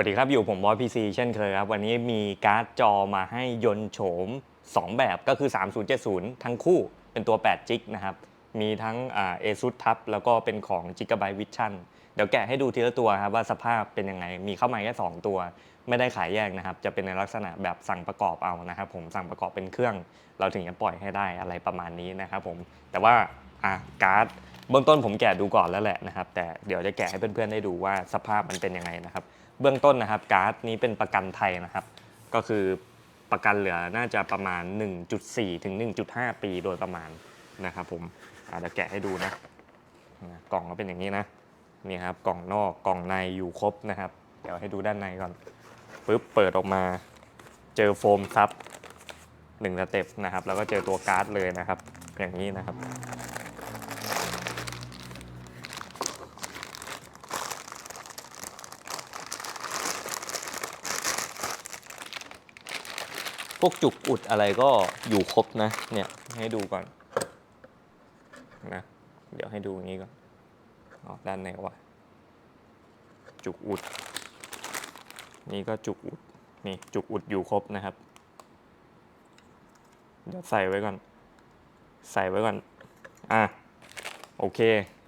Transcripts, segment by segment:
วัสดีครับ อยู่ผมบอยพีซีเช่นเคยครับ วันนี้มีการ์ดจอมาให้ยนโฉม 2 แบบก็คือ 3070 ทั้งคู่เป็นตัว 8 จิกนะครับ มีทั้งอ่า ASUS ทับแล้วก็เป็นของ Gigabyte Vision เดี๋ยวแกะให้ดูทีละตัวครับว่าสภาพเป็นยังไง มีเข้ามาแค่ 2 ตัว ไม่ได้ขายแยกนะครับ จะเป็นในลักษณะแบบสั่งประกอบเอานะครับผมสั่งประกอบเป็นเครื่อง เราถึงจะปล่อยให้ได้อะไรประมาณนี้นะครับผมแต่ว่าอะการ์ดเบื้องต้นผมแกะดูก่อนแล้วแหละนะครับ แต่เดี๋ยวจะแกะให้เพื่อนๆได้ดูว่าสภาพมันเป็นยังไงนะครับ เบื้องต้นนะครับการ์ดนี้เป็นประกันไทยนะครับ ก็คือประกันเหลือน่าจะประมาณ 1.4 ถึง 1.5 ปีโดยประมาณนะครับผมเดี๋ยวแกะให้ดูนะนะกล่องก็เป็นอย่างนี้นะนี่ครับกล่องนอกกล่องในอยู่ครบนะครับ เดี๋ยวให้ดูด้านในก่อนปึ๊บเปิดออกมาเจอโฟมซับหนึ่งสเต็ปนะครับ แล้วก็เจอตัวการ์ดเลยนะครับ อย่างนี้นะครับ พวกจุกอุดอะไรก็อยู่ครบนะ เนี่ยให้ดูก่อนนะ เดี๋ยวให้ดูอย่างนี้ก่อนอ๋อด้านไหนวะจุกอุด นี่ก็จุกอุด นี่จุกอุดอยู่ครบนะครับ เดี๋ยวใส่ไว้ก่อน ใส่ไว้ก่อน อะ โอเค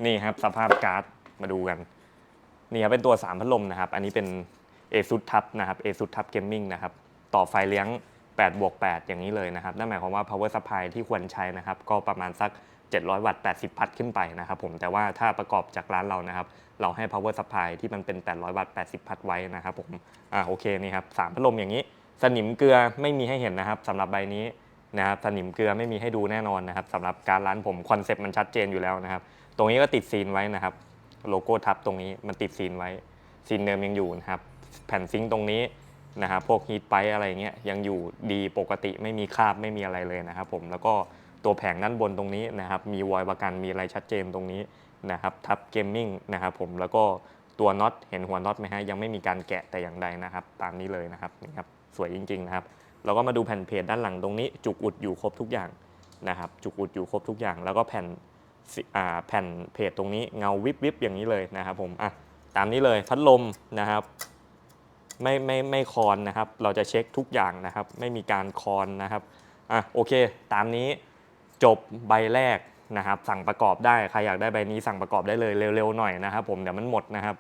นี่ครับสภาพการ์ด มาดูกัน นี่ครับเป็นตัว 3 พัดลมนะครับ อันนี้เป็น ASUS ทับนะครับ ASUS ทับ Gaming นะครับ ต่อไฟเลี้ยง 8บวก8อย่างนี้เลยนะครับนั่นหมายความว่า power supply ที่ควรใช้นะครับ ก็ประมาณสัก 700 วัตต์ 80 พัทขึ้นไปนะครับผมแต่ว่าถ้าประกอบจากร้านเรานะครับ เราให้ power supply ที่มันเป็น 800 วัตต์ 80 พัทไว้นะครับผมอ่าโอเคนี่ครับสามพัดลมอย่างนี้ สนิมเกลือไม่มีให้เห็นนะครับสำหรับใบนี้นะครับสนิมเกลือไม่มีให้ดูแน่นอนนะครับสำหรับการร้านผมคอนเซ็ปต์มันชัดเจนอยู่แล้วนะครับ ตรงนี้ก็ติดซีนไว้นะครับ โลโก้ทับตรงนี้มันติดซีนไว้ซีนเดิมยังอยู่นะครับ แผ่นซิงตรงนี้ นะครับพวกฮีทไปอะไรเงี้ยยังอยู่ดีปกติไม่มีคราบไม่มีอะไรเลยนะครับผมแล้วก็ตัวแผงด้านบนตรงนี้นะครับมีวอยประกันมีอะไรชัดเจนตรงนี้นะครับทับเกมมิ่งนะครับผมแล้วก็ตัวน็อตเห็นหัวน็อตไหมฮะยังไม่มีการแกะแต่อย่างใดนะครับตามนี้เลยนะครับนี่ครับสวยจริงๆนะครับเราก็มาดูแผ่นเพจด้านหลังตรงนี้ จุกอุดอยู่ครบทุกอย่างนะครับจุกอุดอยู่ครบทุกอย่าง แล้วก็แผ่นอ่าแผ่นเพจตรงนี้เงาวิบวิบอย่างนี้เลยนะครับผมอะตามนี้เลยพัดลมนะครับ ไม่ไม่ไม่คอนนะครับ เราจะเช็คทุกอย่างนะครับ ไม่มีการคอนนะครับอะโอเค ตามนี้จบใบแรกนะครับ สั่งประกอบได้ใครอยากได้ใบนี้สั่งประกอบได้เลยเร็วๆหน่อยนะครับผมเดี๋ยวมันหมดนะครับ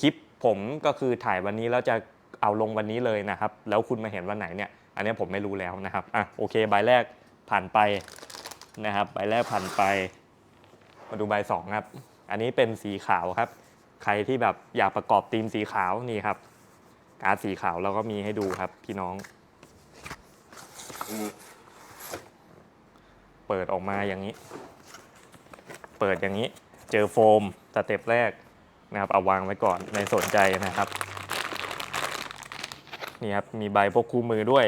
คลิปผมก็คือถ่ายวันนี้แล้วจะเอาลงวันนี้เลยนะครับ แล้วคุณมาเห็นวันไหนเนี่ย อันนี้ผมไม่รู้แล้วนะครับอะโอเคใบแรกผ่านไปนะครับ ใบแรกผ่านไป มาดูใบสองครับ อันนี้เป็นสีขาวครับ ใครที่แบบอยากประกอบธีมสีขาวนี่ครับ การ์ดสีขาวเราก็มีให้ดูครับพี่น้อง เปิดออกมาอย่างนี้ เปิดอย่างนี้ เจอโฟมสเต็ปแรกนะครับเอาวางไว้ก่อนในสนใจนะครับนี่ครับมีใบพวกคู่มือด้วย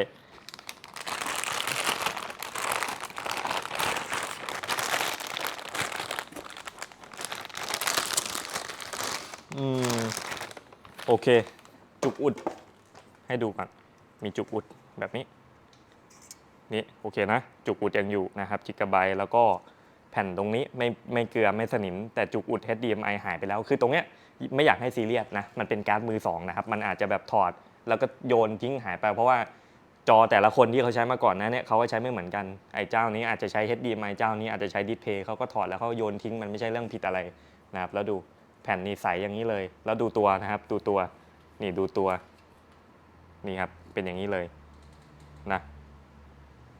อืมโอเค จุกอุด ให้ดูก่อนมีจุกอุดแบบนี้ นี่โอเคนะ จุกอุดยังอยู่นะครับจิกะไบแล้วก็แผ่นตรงนี้ไม่ไม่เกลือไม่สนิม แต่จุกอุด HDMI หายไปแล้ว คือตรงเนี้ยไม่อยากให้ซีเรียสนะ มันเป็นการ์ดมือสองนะครับ มันอาจจะแบบถอด แล้วก็โยนทิ้งหายไป เพราะว่าจอแต่ละคนที่เขาใช้มาก่อนนะเนี่ยเขาก็ใช้ไม่เหมือนกัน ไอ้เจ้านี้อาจจะใช้ HDMI เจ้านี้อาจจะใช้ดิสเพย์เขาก็ถอดแล้วเขาโยนทิ้งมันไม่ใช่เรื่องผิดอะไรนะครับ แล้วดูแผ่นนี้ใสอย่างนี้เลย แล้วดูตัวนะครับ ดูตัว นี่ดูตัว นี่ครับ เป็นอย่างนี้เลยนะ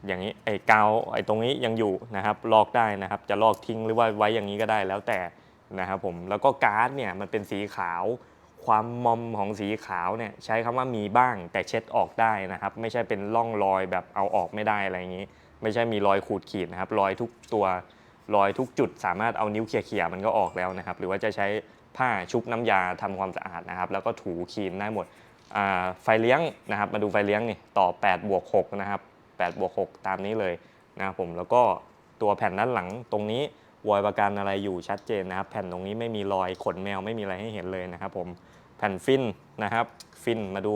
อย่างนี้ไอ้กาวไอ้ตรงนี้ยังอยู่นะครับ ลอกได้นะครับ จะลอกทิ้งหรือว่าไว้อย่างนี้ก็ได้แล้วแต่นะครับผมแล้วก็การ์ดเนี่ยมันเป็นสีขาว ความมอมของสีขาวเนี่ยใช้คำว่ามีบ้างแต่เช็ดออกได้นะครับ ไม่ใช่เป็นร่องรอยแบบเอาออกไม่ได้อะไรอย่างนี้ ไม่ใช่มีรอยขูดขีดนะครับรอยทุกตัวรอยทุกจุดสามารถเอานิ้วเขี่ยๆมันก็ออกแล้วนะครับ หรือว่าจะใช้ ผ้าชุบน้ำยาทำความสะอาดนะครับ แล้วก็ถูคลีนได้หมดไฟเลี้ยงนะครับ มาดูไฟเลี้ยงนี่ต่อ8บวก6นะครับ8บวก6ตามนี้เลยนะครับผมแล้วก็ตัวแผ่นด้านหลังตรงนี้วอยประกันอะไรอยู่ชัดเจนนะครับ แผ่นตรงนี้ไม่มีรอยขนแมวไม่มีอะไรให้เห็นเลยนะครับ ผมแผ่นฟินนะครับ ฟินมาดู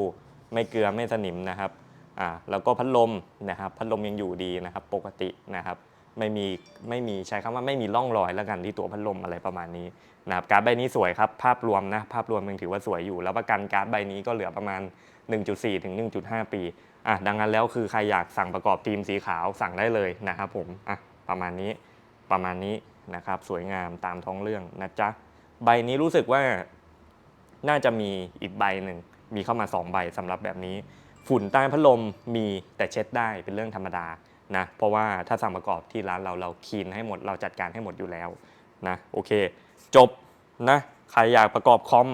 ไม่เกลือไม่สนิมนะครับอ่าแล้วก็พัดลมนะครับ พัดลมยังอยู่ดีนะครับ ปกตินะครับ ไม่มีไม่มีใช้คำว่าไม่มีร่องรอยแล้วกันที่ตัวพัดลมอะไรประมาณนี้นะครับการ์ดใบนี้สวยครับภาพรวมนะภาพรวมยังถือว่าสวยอยู่ แล้วประกันการ์ดใบนี้ก็เหลือประมาณ 1.4 ถึง 1.5 ปีอะดังนั้นแล้วคือใครอยากสั่งประกอบทีมสีขาวสั่งได้เลยนะครับผมอะประมาณนี้ประมาณนี้นะครับสวยงามตามท้องเรื่องนะจ๊ะใบนี้รู้สึกว่าน่าจะมีอีกใบหนึ่งมีเข้ามา 2 ใบสำหรับแบบนี้ ฝุ่นใต้พัดลมมีแต่เช็ดได้เป็นเรื่องธรรมดา นะเพราะว่าถ้าสั่งประกอบที่ร้านเราเราคีนให้หมดเราจัดการให้หมดอยู่แล้วนะโอเค จบนะใครอยากประกอบคอม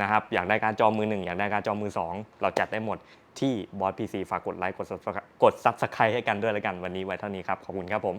นะครับอยากได้การจอมือหนึ่งอยากได้การจอมือสองเราจัดได้หมดที่บอสพีซีฝากกดไลค์กด Subscribe กดซับสไครต์ให้กันด้วยแล้วกันวันนี้ไว้เท่านี้ครับ ขอบคุณครับผม